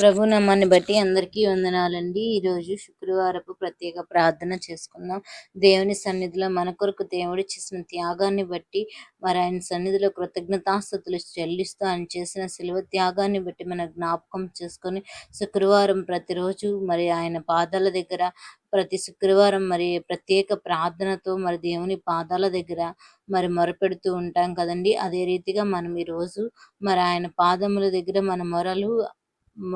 ప్రభు నమ్మని బట్టి అందరికీ వందనాలండి. ఈరోజు శుక్రవారపు ప్రత్యేక ప్రార్థన చేసుకుందాం. దేవుని సన్నిధిలో మన కొరకు దేవుడు చేసిన త్యాగాన్ని బట్టి మరి ఆయన సన్నిధిలో కృతజ్ఞతాస్థుతులు చెల్లిస్తూ ఆయన చేసిన శిలువ త్యాగాన్ని బట్టి మన జ్ఞాపకం చేసుకొని శుక్రవారం ప్రతిరోజు మరి ఆయన పాదాల దగ్గర ప్రతి శుక్రవారం మరి ప్రత్యేక ప్రార్థనతో మరి దేవుని పాదాల దగ్గర మరి మొరపెడుతూ ఉంటాం కదండి. అదే రీతిగా మనం ఈరోజు మరి ఆయన పాదముల దగ్గర మన మొరలు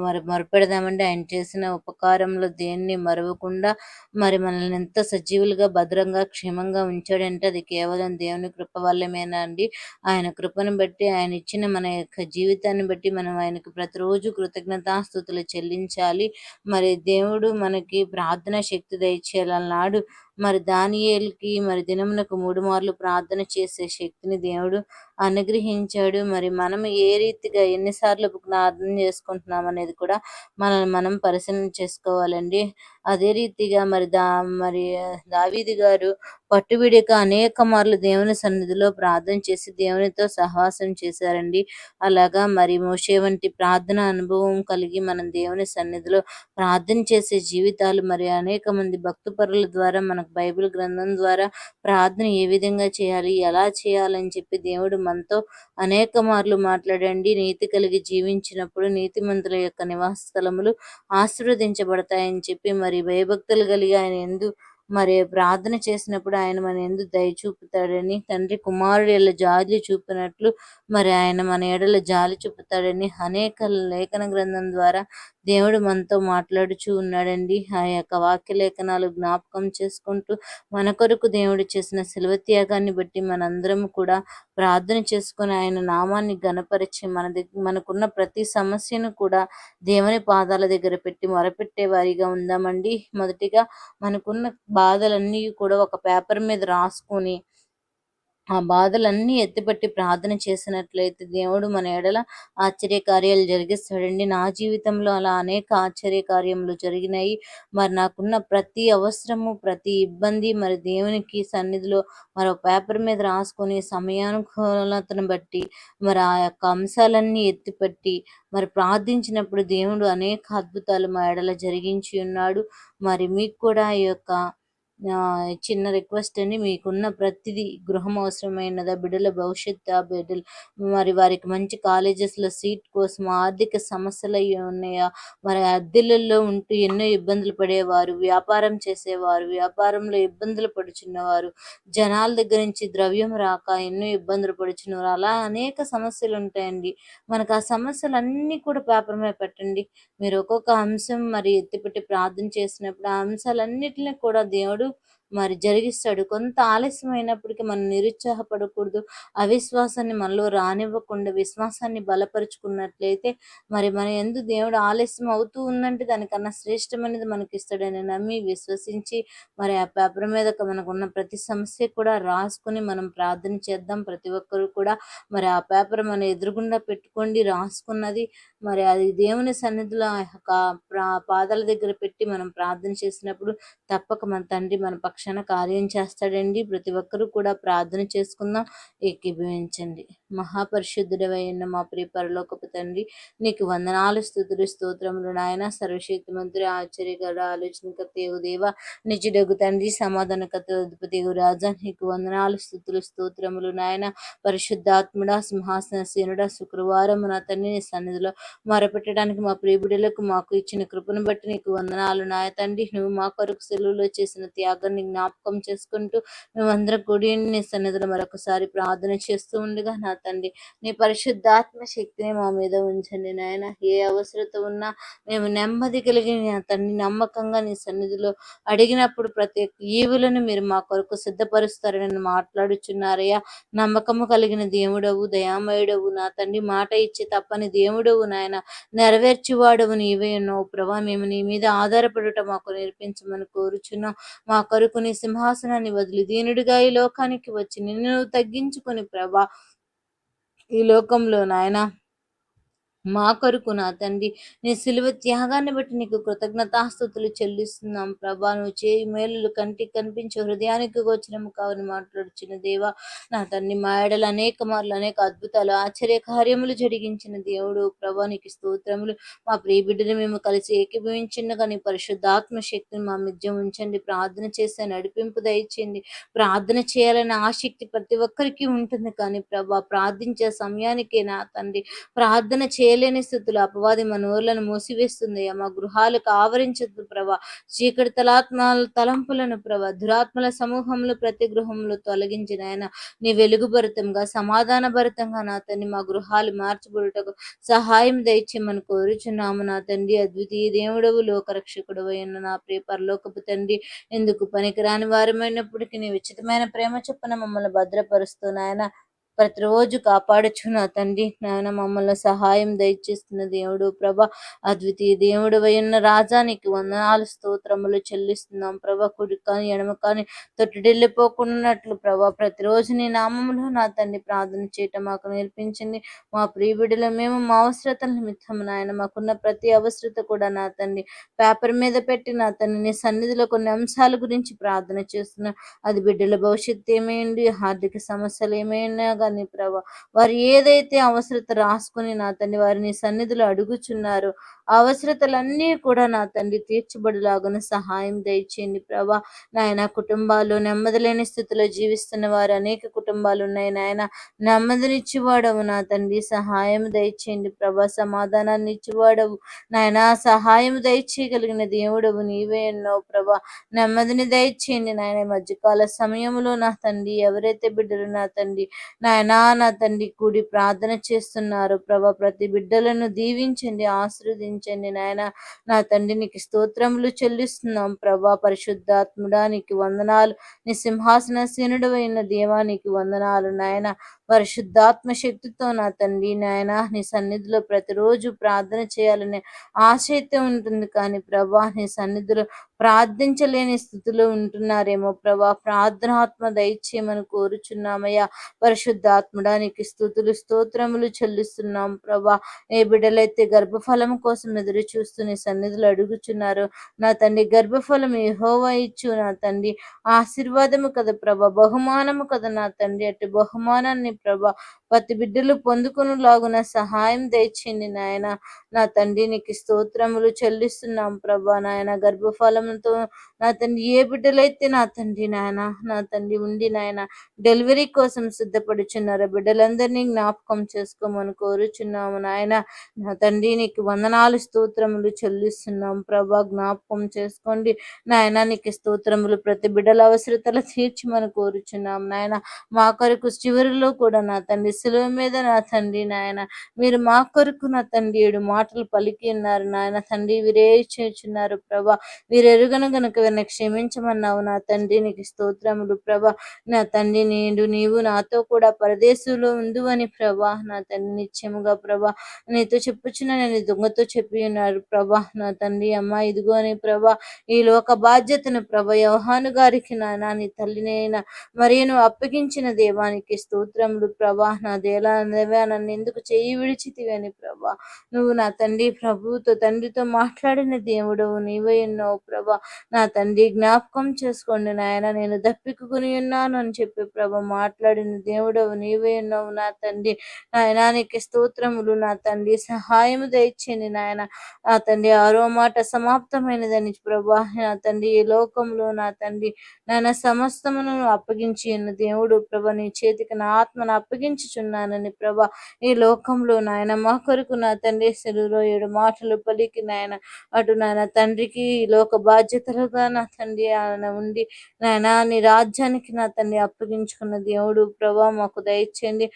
మరి మరపెడదామండి ఆయన చేసిన ఉపకారంలో దేన్ని మరవకుండా మరి మనల్ని ఎంత సజీవులుగా భద్రంగా క్షేమంగా ఉంచాడంటే అది కేవలం దేవుని కృప వల్లమేనా అండి? ఆయన కృపను బట్టి ఆయన ఇచ్చిన మన యొక్క జీవితాన్ని బట్టి మనం ఆయనకు ప్రతిరోజు కృతజ్ఞతాస్థుతులు చెల్లించాలి. మరి దేవుడు మనకి ప్రార్థన శక్తి దయచేయాలన్నాడు మరి దానియేలుకి మరి దినమునకు మూడు మార్లు ప్రార్థన చేసే శక్తిని దేవుడు అనుగ్రహించాడు. మరి మనం ఏ రీతిగా ఎన్నిసార్లు ప్రార్థన చేసుకుంటున్నాం అనేది కూడా మనల్ని మనం పరిశీలన చేసుకోవాలండి. అదే రీతిగా మరి దా మరి దావీది గారు పట్టువిడిక అనేక మార్లు దేవుని సన్నిధిలో ప్రార్థన చేసి దేవునితో సహవాసం చేశారండి. అలాగా మరి మోషే వంటి ప్రార్థన అనుభవం కలిగి మనం దేవుని సన్నిధిలో ప్రార్థన చేసే జీవితాలు మరి అనేక మంది భక్తుపరుల ద్వారా మనకు బైబిల్ గ్రంథం ద్వారా ప్రార్థన ఏ విధంగా చేయాలి ఎలా చేయాలని చెప్పి దేవుడు మనతో అనేక మార్లు మాట్లాడండి. నీతి కలిగి జీవించినప్పుడు నీతిమంతుల యొక్క నివాస స్థలములు ఆశీర్వదించబడతాయని చెప్పి మరి భయభక్తులు కలిగి ఆయన ఎందు మరి ప్రార్థన చేసినప్పుడు ఆయన మన ఎందు దయ చూపుతాడని తండ్రి కుమారుడు జాలి చూపినట్లు మరి ఆయన మన ఎడల జాలి చూపుతాడని అనేక లేఖన గ్రంథం ద్వారా దేవుడు మనతో మాట్లాడుచూ ఉన్నాడండి. ఆ యొక్క వాక్య లేఖనాలు జ్ఞాపకం చేసుకుంటూ మన కొరకు దేవుడు చేసిన శిలువ త్యాగాన్ని బట్టి మనందరం కూడా ప్రార్థన చేసుకుని ఆయన నామాన్ని గనపరిచి మన దగ్గర మనకున్న ప్రతి సమస్యను కూడా దేవుని పాదాల దగ్గర పెట్టి మొరపెట్టే వారిగా ఉందామండి. మొదటిగా మనకున్న బాధలన్నీ కూడా ఒక పేపర్ మీద రాసుకొని ఆ బాధలన్నీ ఎత్తిపెట్టి ప్రార్థన చేసినట్లయితే దేవుడు మన ఎడల ఆశ్చర్య కార్యాలు జరిగిస్తాడండి. నా జీవితంలో అలా అనేక ఆశ్చర్య కార్యములు జరిగినాయి. మరి నాకున్న ప్రతి అవసరము ప్రతి ఇబ్బంది మరి దేవునికి సన్నిధిలో మరో పేపర్ మీద రాసుకొని సమయానుకూలతను బట్టి మరి ఆ యొక్క అంశాలన్నీ ఎత్తిపెట్టి మరి ప్రార్థించినప్పుడు దేవుడు అనేక అద్భుతాలు మా ఎడల జరిగించి ఉన్నాడు. మరి మీకు కూడా ఈ యొక్క చిన్న రిక్వెస్ట్ అండి. మీకున్న ప్రతిదీ గృహం అవసరమైనదా బిడ్డల భవిష్యత్తు బిడ్డలు మరి వారికి మంచి కాలేజెస్లో సీట్ కోసం ఆర్థిక సమస్యలు అయి ఉన్నాయా మరి అద్దెలలో ఉంటూ ఎన్నో ఇబ్బందులు పడేవారు వ్యాపారం చేసేవారు వ్యాపారంలో ఇబ్బందులు పడుచున్నవారు జనాల దగ్గర నుంచి ద్రవ్యం రాక ఎన్నో ఇబ్బందులు పడుచున్నవారు అలా అనేక సమస్యలు ఉంటాయండి. మనకు ఆ సమస్యలన్నీ కూడా పేపర్ మీద పెట్టండి. మీరు ఒక్కొక్క అంశం మరి ఎత్తిపెట్టి ప్రార్థన చేసినప్పుడు ఆ అంశాలన్నిటిని కూడా దేవుడు మరి జరిగిస్తాడు. కొంత ఆలస్యం అయినప్పటికీ మనం నిరుత్సాహపడకూడదు. అవిశ్వాసాన్ని మనలో రానివ్వకుండా విశ్వాసాన్ని బలపరుచుకున్నట్లయితే మరి మన ఎందు దేవుడు ఆలస్యం అవుతూ ఉందంటే దానికన్నా శ్రేష్టమైనది మనకి ఇస్తాడని నమ్మి విశ్వసించి మరి ఆ పేపర్ మీద మనకున్న ప్రతి సమస్య కూడా రాసుకుని మనం ప్రార్థన చేద్దాం. ప్రతి ఒక్కరు కూడా మరి ఆ పేపర్ మన ఎదురుగుండా పెట్టుకోండి. రాసుకున్నది మరి అది దేవుని సన్నిధిలో పాదాల దగ్గర పెట్టి మనం ప్రార్థన చేసినప్పుడు తప్పక మన తండ్రి మన పక్షాన కార్యం చేస్తాడండి. ప్రతి ఒక్కరూ కూడా ప్రార్థన చేసుకుందాం. ఏకీభవించండి. మహాపరిశుద్ధుడవైన మా ప్రియ పరలోకపు తండ్రి నీకు వందనాలు స్థుతులు స్తోత్రములు నాయన. సర్వశక్తి మంత్రి ఆశ్చర్యకర ఆలోచనకర్తేవు దేవ నిజుడగు తండ్రి సమాధానకర్త అధిపతిగు రాజా. నీకు వందనాలు స్థుతులు స్తోత్రములు నాయన. పరిశుద్ధాత్ముడ సింహాసన సీనుడా శుక్రవారం నా తండ్రి నీ సన్నిధిలో మొరపెట్టడానికి మా ప్రియబిడలకు మాకు ఇచ్చిన కృపను బట్టి నీకు వందనాలు. నాయ తండ్రి నువ్వు మా కొరకు సెలవులో చేసిన త్యాగాన్ని జ్ఞాపకం చేసుకుంటూ మేమందరం కూడి నీ సన్నిధిలో మరొకసారి ప్రార్థన చేస్తూ ఉండగా నా తండ్రి నీ పరిశుద్ధాత్మ శక్తిని మా మీద ఉంచండి. నాయన ఏ అవసరత ఉన్నా మేము నెమ్మది కలిగి తండ్రి నమ్మకంగా నీ సన్నిధిలో అడిగినప్పుడు ప్రతి ఈవులను మీరు మా కొరకు సిద్ధపరుస్తారని మాట్లాడుచున్నారయ్యా. నమ్మకము కలిగిన దేవుడవు దయామయుడవు. నా తండ్రి మాట ఇచ్చి తప్పని దేవుడవు. నాయన. నెరవేర్చివాడవు నీవే ఉన్నావు ప్రభా. మేము నీ మీద ఆధారపడటం మాకు నేర్పించమని కోరుచున్నాం. మా కొరకు నీ సింహాసనాన్ని వదిలి దీనుడిగా ఈ లోకానికి వచ్చి నిన్ను తగ్గించుకొని ప్రభా. ఈ లోకంలో నాయన మా కొరకు నా తండ్రి నీ సిలువ త్యాగాన్ని బట్టి నీకు కృతజ్ఞతాస్థుతులు చెల్లిస్తున్నాం. ప్రభా నువ్వు చేయి మేలులు కంటికి కనిపించే హృదయానికి గోచరము కావని మాట్లాడుచున్న దేవా నా తండ్రి మా ఏడలు అనేక మార్లు అనేక అద్భుతాలు ఆశ్చర్య కార్యములు జరిగించిన దేవుడు. ప్రభా నీకు స్తోత్రములు. మా ప్రియ బిడ్డను మేము కలిసి ఏకీభవించిన కానీ పరిశుద్ధాత్మ శక్తిని మా మధ్య ఉంచండి. ప్రార్థన చేసే నడిపింపు దయచేయండి. ప్రార్థన చేయాలనే ఆసక్తి ప్రతి ఒక్కరికి ఉంటుంది కానీ ప్రభా ప్రార్థించే సమయానికే నా తండ్రి ప్రార్థన చేయ చేయలేని స్థితిలో అపవాది మన ఊర్లను మూసివేస్తుంది. మా గృహాలకు ఆవరించదు ప్రభా. చీకటి తలాత్మాల తలంపులను ప్రభా. దురాత్మల సమూహంలో ప్రతి గృహంలో తొలగించిన ఆయన నీ వెలుగు భరితంగా సమాధాన భరితంగా నా తండ్రి మా గృహాలు మార్చబడుటకు సహాయం దయచేయమని కోరుచున్నాము. నా తండ్రి అద్వితీయ దేవుడవు లోకరక్షకుడు అయిన నా ప్రియ పరలోకపు తండ్రి. ఎందుకు పనికిరాని వారమైనప్పటికీ నీ ఉచితమైన ప్రేమ చొప్పున మమ్మల్ని భద్రపరుస్తూ నాయన. ప్రతిరోజు కాపాడచ్చు నా తండ్రి నాయన మమ్మల్ని సహాయం దయచేస్తున్న దేవుడు ప్రభ అద్వితీయ దేవుడు ఉన్న రాజానికి వందనాలు స్తోత్రములు చెల్లిస్తున్నాం ప్రభ. కుడి కానీ ఎడమ కానీ తొట్టిడెళ్ళిపోకున్నట్లు ప్రభ. ప్రతిరోజు నీ నామంలో నా తండ్రి ప్రార్థన చేయటం మాకు నేర్పించింది మా ప్రియబిడ్డలో మేము మా అవసరత నిమిత్తం నాయన మాకున్న ప్రతి అవసరత కూడా నా తండ్రి పేపర్ మీద పెట్టి నా తండ్రి నీ సన్నిధిలో కొన్ని అంశాల గురించి ప్రార్థన చేస్తున్నాం. అది బిడ్డల భవిష్యత్తు ఏమైంది? ఆర్థిక సమస్యలు ఏమైనా? తండ్రి ప్రభా. వారు ఏదైతే అవసరత రాసుకుని నా తండ్రి వారిని సన్నిధులు అడుగుచున్నారు అవసరతలన్నీ కూడా నా తండ్రి తీర్చబడిలాగున సహాయం దయచేయండి ప్రభా. నాయన కుటుంబాలు నెమ్మది లేని స్థితిలో జీవిస్తున్న వారు అనేక కుటుంబాలు ఉన్నాయి. నాయన నెమ్మదినిచ్చివాడవు నా తండ్రి సహాయం దయచేయండి ప్రభా. సమాధానాన్ని ఇచ్చివాడవు. నాయన సహాయం దయచేయగలిగిన దేవుడవు నీవే ఎన్నో ప్రభా. నెమ్మదిని దయచేయండి నాయన. మధ్యకాల సమయంలో నా తండ్రి ఎవరైతే బిడ్డలు నా తండ్రి నాయన నా తండ్రి కూడి ప్రార్థన చేస్తున్నారు. ప్రభా ప్రతి బిడ్డలను దీవించండి ఆశీర్వదించండి. నాయన నా తండ్రి నీకు స్తోత్రములు చెల్లిస్తున్నాం. ప్రభా పరిశుద్ధాత్ముడా నీకు వందనాలు. నీ సింహాసన సీనుడు అయిన దేవానికి వందనాలు. నాయన పరిశుద్ధాత్మ శక్తితో నా తండ్రి నాయన నీ సన్నిధిలో ప్రతిరోజు ప్రార్థన చేయాలనే ఆశ అయితే ఉంటుంది. కానీ ప్రభా నీ సన్నిధిలో ప్రార్థించలేని స్థితిలో ఉంటున్నారేమో ప్రభా. ప్రార్థనాత్మ దయచేయమని కోరుచున్నామయ్యా. పరిశుద్ధాత్ముడా నీకు స్థుతులు స్తోత్రములు చెల్లిస్తున్నాం ప్రభా. ఏ బిడ్డలైతే గర్భఫలం కోసం ఎదురు చూస్తూ నీ సన్నిధులు అడుగుచున్నారు నా తండ్రి గర్భఫలం ఏహోవా ఇచ్చు. నా తండ్రి ఆశీర్వాదము కదా ప్రభా. బహుమానము కదా నా తండ్రి. అటు బహుమానాన్ని ప్రభా ప్రతి బిడ్డలు పొందుకుని లాగున సహాయం దయచేయండి నాయన. నా తండ్రి నీకు స్తోత్రములు చెల్లిస్తున్నాం ప్రభా నాయన. గర్భఫలంతో నా తండ్రి ఏ బిడ్డలైతే నా తండ్రి నాయన నా తండ్రి ఉండి నాయన డెలివరీ కోసం సిద్ధపడుచున్నారు బిడ్డలందరినీ జ్ఞాపకం చేసుకోమని కోరుచున్నాము నాయన. నా తండ్రి నీకు వందనాలు స్తోత్రములు చెల్లిస్తున్నాం ప్రభా. జ్ఞాపకం చేసుకోండి నాయన. నీకు స్తోత్రములు ప్రతి బిడ్డల అవసరతలు తీర్చమని కోరుచున్నాం నాయన. మా కొరకు చివరిలో కూడా నా తండ్రి శిలువ మీద నా తండ్రి నాయన. మీరు మా కొరకు నా తండ్రి ఏడు మాటలు పలికి ఉన్నారు నాయన. తండ్రి వీరే చేస్తున్నారు ప్రభా. వీరెరుగను గనుక వీరిని క్షమించమన్నావు నా తండ్రి నీకు స్తోత్రములు ప్రభా. నా తండ్రి నేను నీవు నాతో కూడా పరదేశంలో ఉండు అని ప్రభా. నా తండ్రి నిత్యముగా ప్రభా. నీతో చెప్పుచున్న నేను దొంగతో చెప్పి ఉన్నారు ప్రభా. నా తండ్రి అమ్మ ఇదిగో అని ప్రభా. ఈ లోక బాధ్యతను ప్రభ యోహాను గారికి నాయన నీ తల్లినైనా మరియు అప్పగించిన దేవానికి స్తోత్రములు ప్రభా. నా దేలా దేవా నన్ను ఎందుకు చెయ్యి విడిచితివని ప్రభా? నువ్వు నా తండ్రి ప్రభుతో తండ్రితో మాట్లాడిన దేవుడు నీవే ఉన్నావు ప్రభా. నా తండ్రి జ్ఞాపకం చేసుకోండి నాయన నేను దప్పికుని ఉన్నాను అని చెప్పి ప్రభ మాట్లాడిన దేవుడవు నీవే ఉన్నావు నా తండ్రి. నాయనానికి స్తోత్రములు నా తండ్రి. సహాయము దయచేయండి నాయన. నా తండ్రి ఆరో మాట సమాప్తమైనదని ప్రభా. నా తండ్రి ఈ లోకంలో నా తండ్రి. నాయన సమస్తమును అప్పగించి ఉన్న దేవుడు ప్రభ నీ చేతికి నా ఆత్మను అప్పగించుచున్నానని ప్రభా. ఈ లోకంలో నాయన మా కొరకు నా తండ్రి సెలువులో ఏడు మాటలు పలికి నాయన. అటు నాయన తండ్రికి లోక బాధ్యతలుగా నా తండ్రి ఆయన ఉండి నాయన నీ రాజ్యానికి నా తండ్రి అప్పగించుకున్న దేవుడు ప్రభా మాకు దయచేయండి.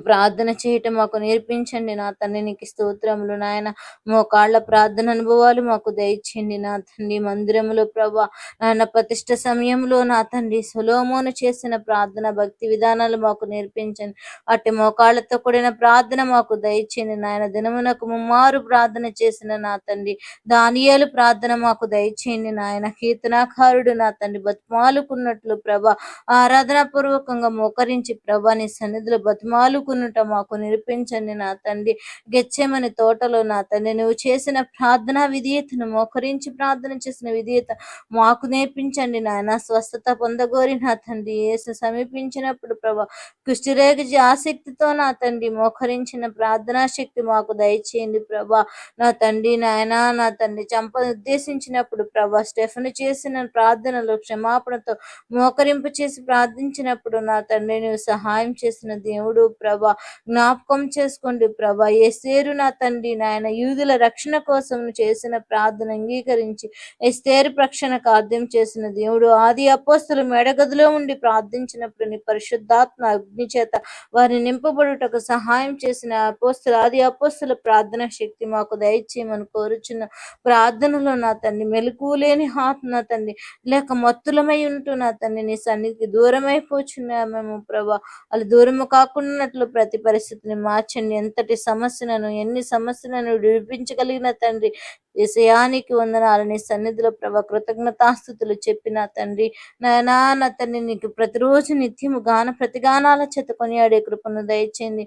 ప్రార్థన చేయటం మాకు నేర్పించండి నా తండ్రి నీకు స్తోత్రములు నాయన. మోకాళ్ళ ప్రార్థన అనుభవాలు మాకు దయచేయండి నా తండ్రి. మందిరములో ప్రభా నాయన ప్రతిష్ట సమయంలో నా తండ్రి సులోమోను చేసిన ప్రార్థన భక్తి విధానాలు మాకు నేర్పించండి. అట్టి మోకాళ్ళతో కూడిన ప్రార్థన మాకు దయచేయండి నాయన. దినమునకు ముమ్మారు ప్రార్థన చేసిన నా తండ్రి. దానియాలు ప్రార్థన మాకు దయచేయండి నాయన. కీర్తనాకారుడు నా తండ్రి బతుమాలుకున్నట్లు ప్రభా ఆరాధన పూర్వకంగా మోకరించి ప్రభా నీ సన్నిధిలో బతుమాలు పొందుకునుట మాకు నిరూపించండి నా తండ్రి. గెచ్చేమని తోటలో నా తండ్రి. నువ్వు చేసిన ప్రార్థన విధేయతను మోకరించి ప్రార్థన చేసిన విధేయత మాకు నేర్పించండి నాయన. స్వస్థత పొందగోరి నా తండ్రి. ఏసు సమీపించినప్పుడు ప్రభా కుష్టిరేగజి ఆసక్తితో నా తండ్రి మోకరించిన ప్రార్థనా శక్తి మాకు దయచేయండి ప్రభా. నా తండ్రి నాయన నా తండ్రి చంప ఉద్దేశించినప్పుడు ప్రభా స్టెఫన్ చేసిన ప్రార్థనలో క్షమాపణతో మోకరింపు చేసి ప్రార్థించినప్పుడు నా తండ్రి నువ్వు సహాయం చేసిన దేవుడు ప్రభా. జ్ఞాపకం చేసుకోండి ప్రభా. ఎస్తేరు నా తండ్రి నాయన యూదుల రక్షణ కోసం చేసిన ప్రార్థన అంగీకరించి ఎస్తేరు రక్షణ కార్యం చేసిన దేవుడు ఆది అపోస్తులు మెడగదిలో ఉండి ప్రార్థించినప్పుడు నీ పరిశుద్ధాత్మ అగ్ని చేత వారిని నింపబడుటకు సహాయం చేసిన అపోస్తులు ఆది అపోస్తుల ప్రార్థన శక్తి మాకు దయచేయమని కోరుచున్న ప్రార్థనలో నా తండ్రి మెలకులేని ఆత్మ నా తండ్రి లేక మత్తులమై ఉంటూ నా తండ్రి నీ సన్నిధికి దూరమైపోచున్నామేమో ప్రభా. వాళ్ళు దూరము కాకుండా కాకున్నట్లు ప్రతి పరిస్థితిని మార్చండి. ఎంతటి సమస్యలను ఎన్ని సమస్యలను విడిపించగలిగిన తండ్రి విషయానికి వందనాలు. నీ సన్నిధిలో ప్రభ కృతజ్ఞతాస్థుతులు చెప్పిన తండ్రి నాయనా నా తండ్రి నీకు ప్రతిరోజు నిత్యము గాన ప్రతిగానాల చేత కొనియాడే కృపను దయచేయండి.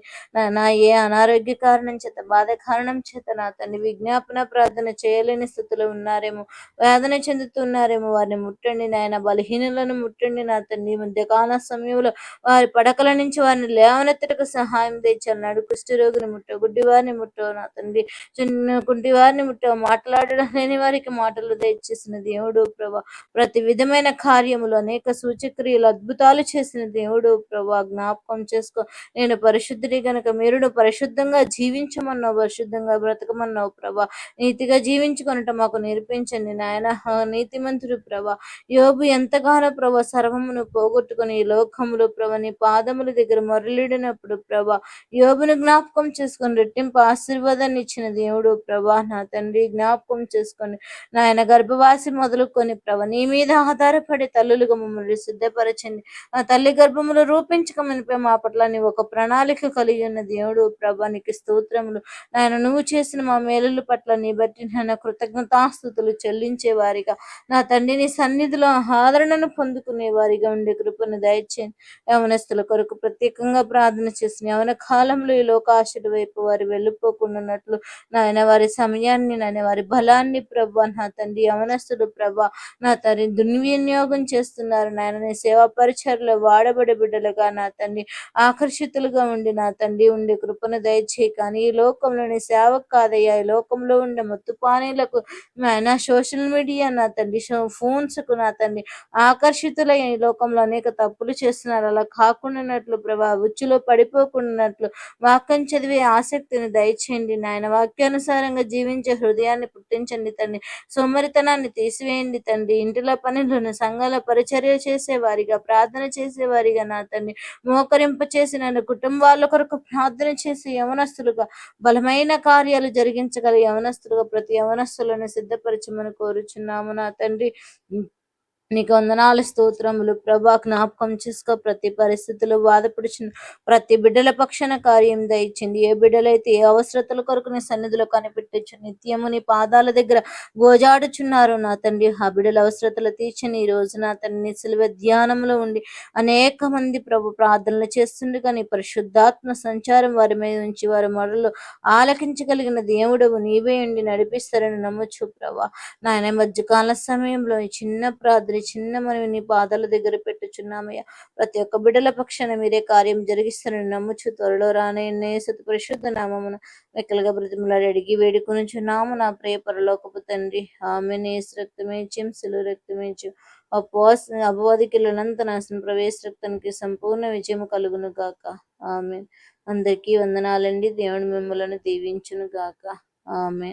నా ఏ అనారోగ్య కారణం చేత బాధ కారణం చేత నా తండ్రి విజ్ఞాపన ప్రార్థన చేయలేని స్థితిలో ఉన్నారేమో వేదన చెందుతున్నారేమో వారిని ముట్టండి. నాయన బలహీనులను ముట్టండి. నా తండ్రి మధ్యకాల సమయంలో వారి పడకల నుంచి వారిని లేవనెత్తటకు సహాయం తెచ్చన్నాడు. కుష్టి కుష్ఠరోగిని ముట్టో గుడ్డివారిని ముట్టో నా తండ్రి. చిన్న గుడ్డివారిని వారిని మాట్లాడడం లేని వారికి మాటలు దయచేసిన దేవుడు ప్రభా. ప్రతి విధమైన కార్యములు అనేక సూచక్రియలు అద్భుతాలు చేసిన దేవుడు ప్రభా. జ్ఞాపకం చేసుకో. నేను పరిశుద్ధుడి గనక మీరును పరిశుద్ధంగా జీవించమన్నావు పరిశుద్ధంగా బ్రతకమన్నావు ప్రభా. నీతిగా జీవించుకొనట మాకు నేర్పించండి నాయన. నీతిమంతుడు ప్రభా. యోబు ఎంతగానో ప్రభా సర్వమును పోగొట్టుకుని ఈ లోకములు ప్రభా నీ పాదముల దగ్గర మొరలిడినప్పుడు ప్రభా యోబును జ్ఞాపకం చేసుకొని రెట్టింపు ఆశీర్వాదాన్ని ఇచ్చిన దేవుడు ప్రభా నా తండ్రి జ్ఞాపకం చేసుకొని నాయన గర్భవాసి మొదలుకొని ప్రభ నీ మీద ఆధారపడి తల్లులుగా మమ్మల్ని సిద్ధపరచండి. ఆ తల్లి గర్భములు రూపించకమని మా పట్ల నీ ఒక ప్రణాళిక కలిగి ఉన్న దేవుడు ప్రభా నీకు స్తోత్రములు. నాయన నువ్వు చేసిన మా మేలుల పట్ల నీ బట్టి నాయన కృతజ్ఞతాస్థుతులు చెల్లించే వారిగా నా తండ్రిని సన్నిధిలో ఆదరణను పొందుకునే వారిగా ఉండే కృపను దయచేయండి. యవనస్తుల కొరకు ప్రత్యేకంగా ప్రార్థన చేసిన యవన కాలంలో ఈ లోకాశుల వైపు వారు వెళ్ళిపోకుండా నాయన వారి సమయాన్ని నాయన వారి బలాన్ని ప్రభా నా తండ్రి యవనస్తుడు ప్రభా నా తండ్రి దుర్వినియోగం చేస్తున్నారు. నాయన నీ సేవా పరిచయలో వాడబడి బిడ్డలుగా నా తండ్రి ఆకర్షితులుగా ఉండి నా తండ్రి ఉండే కృపను దయచేయి. కానీ ఈ లోకంలోని సేవకు కాదయ్యా ఈ లోకంలో ఉండే మొత్తు పానీలకు సోషల్ మీడియా నా తండ్రి ఫోన్స్కు నా తండ్రి ఆకర్షితులై ఈ లోకంలో అనేక తప్పులు చేస్తున్నారు. అలా కాకుండా ప్రభా ఉచ్చులో పడిపోకుండానట్లు వాక్యం చదివే ఆసక్తిని దయచేయండి నాయన. వాక్యానుసారంగా జీవించే హృదయాన్ని పుట్టించండి తండ్రి. సోమరితనాన్ని తీసివేయండి తండ్రి. ఇంటిలో పనులను సంఘాల పరిచర్య చేసేవారిగా ప్రార్థన చేసేవారిగా నా తండ్రి. మోకరింప చేసి నన్ను కుటుంబాల కొరకు ప్రార్థన చేసి యవనస్తులుగా బలమైన కార్యాలు జరిగించగల యవనస్తులుగా ప్రతి యవనస్తులను సిద్ధపరచమని కోరుచున్నాము నా తండ్రి. నీకు వందనాలు స్తోత్రములు. ప్రభా జ్ఞాపకం చేసుకో. ప్రతి పరిస్థితులు బాధపడుచున్న ప్రతి బిడ్డల పక్షాన కార్యం దయచింది ఏ బిడ్డలైతే ఏ అవసరతల కొరకు నీ సన్నిధిలో కనిపెట్టచ్చు నిత్యము నీ పాదాల దగ్గర గోజాడుచున్నారు నా తండ్రి ఆ బిడ్డల అవసరతలు తీర్చని ఈ రోజు నా తండ్రి సిలువ ధ్యానంలో ఉండి అనేక మంది ప్రభు ప్రార్థనలు చేస్తుండగా కానీ పరిశుద్ధాత్మ సంచారం వారి మీద ఉంచి వారి మొడలు ఆలకించగలిగిన దేవుడవు నీవే ఉండి నడిపిస్తారని నమ్మచ్చు ప్రభా. నాయన మధ్యకాల సమయంలో చిన్న ప్రార్థన తండ్రి చిన్న మనవిని నీ పాదాల దగ్గర పెట్టుచున్నామయ్యా ప్రతి ఒక్క బిడ్డల పక్షాన మీరే కార్యం జరిగిస్తారని నమ్ముచు త్వరలో రానయ్యే సత పరిశుద్ధ నామమున మెక్కలుగా బ్రతిమలాడి అడిగి వేడుకొనుచున్నాము. నా ప్రియ పరలోకపు తండ్రి ఆమె నేసు రక్తమేచ్యం సిలు రక్తమేచ్యం అపోస్ అపవాదికిలంత నాశనం ప్రవేశ రక్తానికి సంపూర్ణ విజయం కలుగును గాక. ఆమె అందరికీ వందనాలండి. దేవుని మిమ్మల్ని దీవించును గాక. ఆమె